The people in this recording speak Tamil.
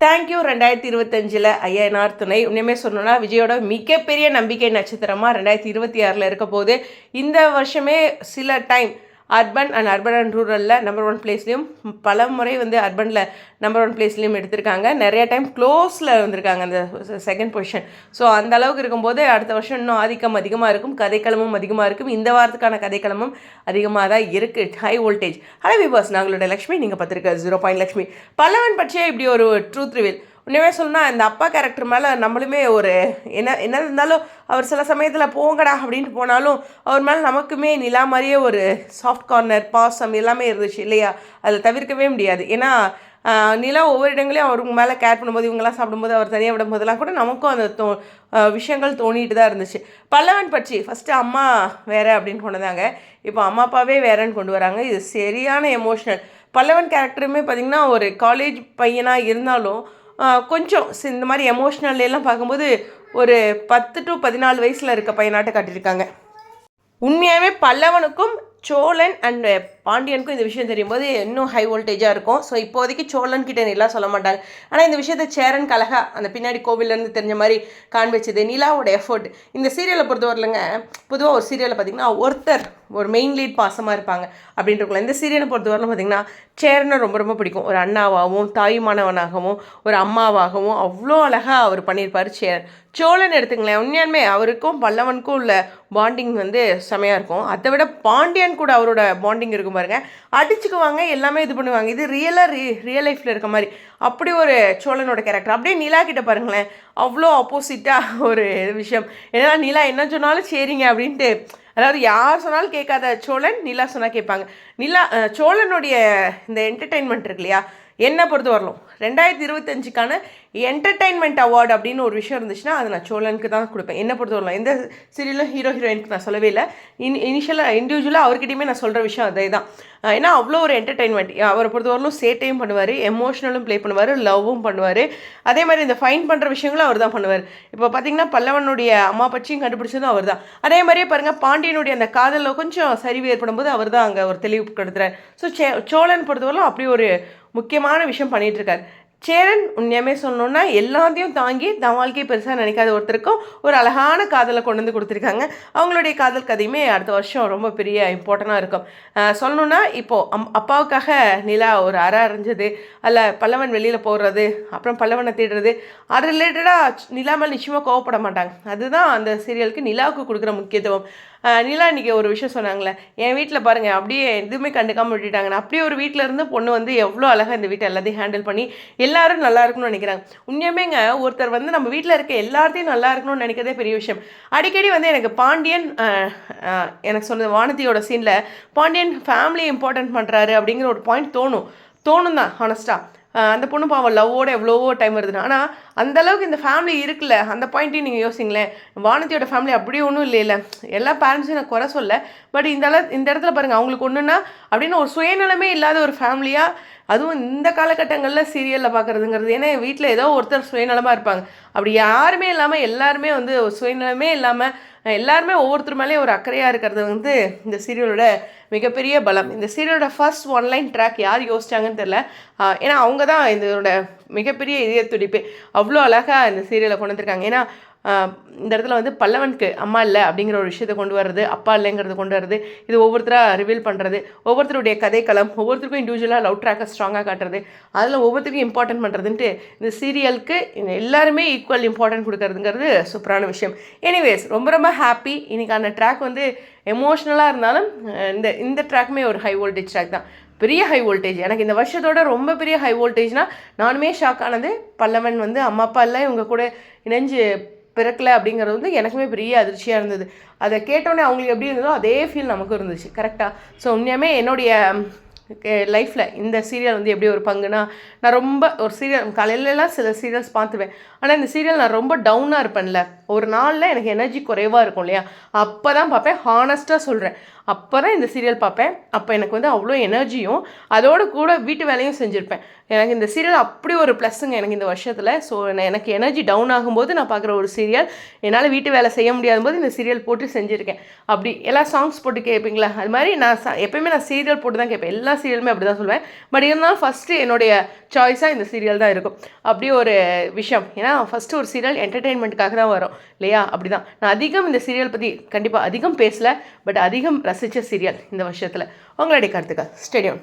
தேங்க்யூ ரெண்டாயிரத்தி இருபத்தஞ்சில் ஐயனார் துணை. உண்மையுமே சொல்லணும்னா விஜயோட மிகப்பெரிய நம்பிக்கை நட்சத்திரமாக ரெண்டாயிரத்தி இருபத்தி ஆறில் இருக்க போது இந்த வருஷமே சில time urban and urban and ரூரலில் number one பிளேஸ்லேயும் பல முறை வந்து அர்பனில் நம்பர் ஒன் பிளேஸ்லேயும் எடுத்திருக்காங்க. நிறைய டைம் க்ளோஸில் வந்திருக்காங்க அந்த செகண்ட் பொசிஷன் ஸோ அந்த அளவுக்கு இருக்கும்போது அடுத்த வருஷம் இன்னும் ஆதிக்கம் அதிகமாக இருக்கும். கதைக்களமும் அதிகமாக இருக்கும். இந்த வாரத்துக்கான கதைக்களமும் அதிகமாக தான் இருக்குது ஹை வோல்டேஜ் ஹலோ விபாஸ் நாங்களோட லக்ஷ்மி. நீங்கள் பார்த்துருக்க ஜீரோ பாயிண்ட் லக்ஷ்மி. பல்லவன் பற்றிய இப்படி ஒரு ட்ரூத் ரிவில் உண்மையே சொல்லணும்னா இந்த அப்பா கேரக்டர் மேலே நம்மளுமே ஒரு என்ன என்ன இருந்தாலும் அவர் சில சமயத்தில் போங்கடா அப்படின்ட்டு போனாலும் அவர் மேலே நமக்குமே நிலா மாதிரியே ஒரு சாஃப்ட் கார்னர் பாசம் எல்லாமே இருந்துச்சு இல்லையா? அதில் தவிர்க்கவே முடியாது. ஏன்னா நிலா ஒவ்வொரு இடங்களையும் அவருக்கு மேலே கேர் பண்ணும்போது இவங்கெல்லாம் சாப்பிடும்போது அவர் தனியாக விடும்போதெல்லாம் கூட நமக்கும் அந்த தோ விஷயங்கள் தோணிட்டு தான் இருந்துச்சு. பல்லவன் பற்றி ஃபஸ்ட்டு அம்மா வேறு அப்படின்னு கொண்டு வந்தாங்க இப்போ அம்மா அப்பாவே வேறன்னு கொண்டு வராங்க. இது சரியான எமோஷ்னல் பல்லவன் கேரக்டருமே பார்த்திங்கன்னா ஒரு காலேஜ் பையனாக இருந்தாலும் கொஞ்சம் சி- இந்த மாதிரி எமோஷ்னல் எல்லாம் பார்க்கும்போது ஒரு பத்து டு பதினாலு வயசில் இருக்க பையனாட்ட காட்டியிருக்காங்க. உண்மையாகவே பல்லவனுக்கும் சோழன் அண்ட் பாண்டியனுக்கும் இந்த விஷயம் தெரியும் போது இன்னும் ஹை வோல்டேஜாக இருக்கும். ஸோ இப்போதைக்கு சோழன் கிட்ட நிலா சொல்ல மாட்டாங்க. ஆனால் இந்த விஷயத்த சேரன் கலகா அந்த பின்னாடி கோவிலேருந்து தெரிஞ்ச மாதிரி காண்பிச்சது நிலாவோட எஃபோர்ட் இந்த சீரியலை பொறுத்தவரையிலங்க பொதுவாக ஒரு சீரியலில் பார்த்தீங்கன்னா ஒருத்தர் ஒரு மெயின் லீட் பாசமாக இருப்பாங்க அப்படின்றக்குள்ள இந்த சீரியலை பொறுத்தவரையிலும் பார்த்தீங்கன்னா சேரனை ரொம்ப ரொம்ப பிடிக்கும். ஒரு அண்ணாவாகவும் தாயுமானவனாகவும் ஒரு அம்மாவாகவும் அவ்வளோ அழகாக அவர் பண்ணியிருப்பார் சேரன். சோழன் எடுத்துங்களேன் உண்மையாலுமே அவருக்கும் பல்லவனுக்கும் உள்ள பாண்டிங் வந்து செமையாக இருக்கும். அதை விட பாண்டியன் கூட அவரோட பாண்டிங் இருக்கும் பாருங்க. அடிச்சுக்குவாங்க எல்லாமே இது பண்ணுவாங்க. இது ரியலாக ரி ரியல் லைஃப்பில் இருக்க மாதிரி. அப்படி ஒரு சோழனோட கேரக்டர் அப்படியே நிலா கிட்ட பாருங்களேன். அவ்வளோ ஆப்போசிட்டாக ஒரு விஷயம். ஏன்னா நிலா என்ன சொன்னாலும் சரிங்க அப்படின்ட்டு. அதாவது யார் சொன்னாலும் கேட்காத சோழன் நிலா சொன்னால் கேட்பாங்க. நிலா சோழனுடைய இந்த என்டர்டெயின்மெண்ட் இருக்கு இல்லையா? என்னை பொறுத்த வரலும் ரெண்டாயிரத்தி இருபத்தஞ்சுக்கான என்டர்டெயின்மெண்ட் அவார்டு அப்படின்னு ஒரு விஷயம் இருந்துச்சுன்னா அது நான் சோழனுக்கு தான் கொடுப்பேன். என்னை பொறுத்த வரலாம் எந்த சீரியலும் ஹீரோ ஹீரோயினுக்கு நான் சொல்லவே இல்லை. இன் இனிஷியலாக இண்டிவிஜுவலாக அவர்கிட்டயுமே நான் சொல்கிற விஷயம் அதே தான் ஏன்னா அவ்வளோ ஒரு என்டர்டெயின்மெண்ட் அவரை பொறுத்தவரையிலும் சேட்டையும் பண்ணுவார் எமோஷனலும் ப்ளே பண்ணுவார் லவ்வும் பண்ணுவார். அதே மாதிரி இந்த ஃபைன் பண்ணுற விஷயங்களும் அவர் தான் பண்ணுவார். இப்போ பார்த்தீங்கன்னா பல்லவனுடைய அம்மா பற்றியும் கண்டுபிடிச்சதும் அவர் தான். அதே மாதிரியே பாருங்கள் பாண்டியனுடைய அந்த காதலில் கொஞ்சம் சரிவு ஏற்படும் போது அவர் தான் அங்கே ஒரு தெளிவு கொடுத்துறாரு ஸோ சே சோழன் பொறுத்தவரையிலும் அப்படி ஒரு முக்கியமான விஷயம் பண்ணிகிட்ருக்கார் சேரன் உண்மையுமே சொன்னோன்னா எல்லாத்தையும் தாங்கி தன் வாழ்க்கையை பெருசாக நினைக்காத ஒருத்தருக்கும் ஒரு அழகான காதலை கொண்டு வந்து கொடுத்துருக்காங்க. அவங்களுடைய காதல் கதையுமே அடுத்த வருஷம் ரொம்ப பெரிய இம்பார்ட்டண்ட்டாக இருக்கும். சொல்லணுன்னா இப்போது அம் அப்பாவுக்காக நிலா ஒரு அறை அரைஞ்சது அல்ல பல்லவன் வெளியில் போடுறது அப்புறம் பல்லவனை தேடுறது அது ரிலேட்டடாக நிலா மேல் நிச்சயமாக கோவப்பட மாட்டாங்க. அதுதான் அந்த சீரியலுக்கு நிலாவுக்கு கொடுக்குற முக்கியத்துவம். நிலா இன்றைக்கி ஒரு விஷயம் சொன்னாங்களே என் வீட்டில் பாருங்கள் அப்படியே எதுவுமே கண்டுக்காமல் விட்டுட்டாங்க. அப்படியே ஒரு வீட்டில் இருந்து பொண்ணு வந்து எவ்வளோ அழகாக இந்த வீட்டை எல்லாத்தையும் ஹேண்டில் பண்ணி எல்லாரும் நல்லா இருக்கணும்னு நினைக்கிறாங்க. உண்மையுமேங்க ஒருத்தர் வந்து நம்ம வீட்டில் இருக்க எல்லாத்தையும் நல்லா இருக்கணும்னு நினைக்கிறதே பெரிய விஷயம். அடிக்கடி வந்து எனக்கு பாண்டியன் எனக்கு சொன்னது வானதியோட சீனில் பாண்டியன் ஃபேமிலி இம்பார்ட்டன்ட் பண்ணுறாரு அப்படிங்கிற ஒரு பாயிண்ட் தோணும். தோணும் தான் ஹானஸ்ட்டாக அந்த பொண்ணு பாவம் லவ்வோட எவ்வளவோ டைம் வருதுன்னு. ஆனால் அந்தளவுக்கு இந்த ஃபேமிலி இருக்குல்ல அந்த பாயிண்ட்டையும் நீங்கள் யோசிங்களேன். வானதியோட ஃபேமிலி அப்படி ஒன்றும் இல்லைல்ல எல்லா பேரண்ட்ஸையும் நான் குறை சொல்ல. பட் இந்த அளவு இந்த இடத்துல பாருங்கள் அவங்களுக்கு ஒன்றுன்னா அப்படின்னு ஒரு சுயநலமே இல்லாத ஒரு ஃபேமிலியாக அதுவும் இந்த காலகட்டங்களில் சீரியலில் பார்க்குறதுங்கிறது ஏன்னா வீட்டில் ஏதோ ஒருத்தர் சுயநலமாக இருப்பாங்க. அப்படி யாருமே இல்லாமல் எல்லாருமே வந்து ஒரு சுயநலமே இல்லாமல் எல்லாருமே ஒவ்வொருத்தர் மேலேயும் ஒரு அக்கறையாக இருக்கிறது வந்து இந்த சீரியலோட மிகப்பெரிய பலம். இந்த சீரியலோட ஃபர்ஸ்ட் ஒன்லைன் ட்ராக் யார் யோசிச்சாங்கன்னு தெரில ஏன்னா அவங்க தான் இதோட மிகப்பெரிய இதய துடிப்பு அவ்வளோ அழகாக இந்த சீரியலை கொண்டு வந்திருக்காங்க. ஏன்னா இந்த இடத்துல வந்து பல்லவனுக்கு அம்மா இல்லை அப்படிங்கிற ஒரு விஷயத்தை கொண்டு வர்றது அப்பா இல்லைங்கிறது கொண்டு வர்றது இது ஒவ்வொருத்தராக ரிவீல் பண்ணுறது ஒவ்வொருத்தருடைய கதைக்களம் ஒவ்வொருத்தருக்கும் இண்டிவிஜுவலாக லவ் ட்ராக்கை ஸ்ட்ராங்காக காட்டுறது அதில் ஒவ்வொருத்தருக்கும் இம்பார்ட்டன்ட் பண்ணுறதுன்ட்டு இந்த சீரியலுக்கு எல்லாருமே ஈக்குவல் இம்பார்ட்டன்ட் கொடுக்கறதுங்கிறது சூப்பரான விஷயம். எனிவேஸ் ரொம்ப ரொம்ப ஹாப்பி இன்றைக்கான ட்ராக் வந்து எமோஷ்னலாக இருந்தாலும் இந்த இந்த ட்ராக்குமே ஒரு ஹை வோல்டேஜ் ட்ராக் தான். பெரிய ஹை வோல்டேஜ் எனக்கு இந்த வருஷத்தோட ரொம்ப பெரிய ஹை வோல்டேஜ்னால் நானுமே ஷாக் ஆனது பல்லவன் வந்து அம்மா அப்பா இல்லை இவங்க கூட இணைஞ்சு பிறக்கல அப்படிங்கிறது வந்து எனக்குமே பெரிய அதிர்ச்சியாக இருந்தது. அதை கேட்டோன்னே அவங்களுக்கு எப்படி இருந்ததோ அதே ஃபீல் நமக்கும் இருந்துச்சு. கரெக்டாக ஸோ உண்மையாமே என்னுடைய லைஃப்பில் இந்த சீரியல் வந்து எப்படி ஒரு பங்குனா நான் ரொம்ப ஒரு சீரியல் காலையிலலாம் சில சீரியல்ஸ் பார்த்துருவேன். ஆனால் இந்த சீரியல் நான் ரொம்ப டவுனாக இருப்பேன்ல. ஒரு நாளில் எனக்கு எனர்ஜி குறைவாக இருக்கும் இல்லையா? அப்போ தான் பார்ப்பேன். ஹானஸ்ட்டாக சொல்கிறேன் அப்போ தான் இந்த சீரியல் பார்ப்பேன். அப்போ எனக்கு வந்து அவ்வளோ எனர்ஜியும் அதோடு கூட வீட்டு வேலையும் செஞ்சுருப்பேன். எனக்கு இந்த சீரியல் அப்படி ஒரு ப்ளஸ்ஸுங்க எனக்கு இந்த வருஷத்தில். ஸோ எனக்கு எனர்ஜி டவுன் ஆகும்போது நான் பார்க்குற ஒரு சீரியல் என்னால் வீட்டு வேலை செய்ய முடியாத போது இந்த சீரியல் போட்டு செஞ்சுருக்கேன். அப்படி எல்லா சாங்ஸ் போட்டு கேட்பீங்களா அது மாதிரி நான் ச எப்பயுமே நான் சீரியல் போட்டு தான் கேட்பேன் எல்லா சீரியலுமே அப்படி தான் சொல்லுவேன் பட் இருந்தாலும் ஃபஸ்ட்டு என்னுடைய சாய்ஸாக இந்த சீரியல் தான் இருக்கும். அப்படி ஒரு விஷயம். ஏன்னா ஃபஸ்ட்டு ஒரு சீரியல் என்டர்டெயின்மெண்ட்டுக்காக தான் வரும். இல்லையா? அப்படி தான் நான் அதிகம் இந்த சீரியல் பற்றி கண்டிப்பாக அதிகம் பேசல பட் அதிகம் ரசித்த சீரியல் இந்த வருஷத்தில். உங்களுடைய கருத்துக்கள். ஸ்டேடியம்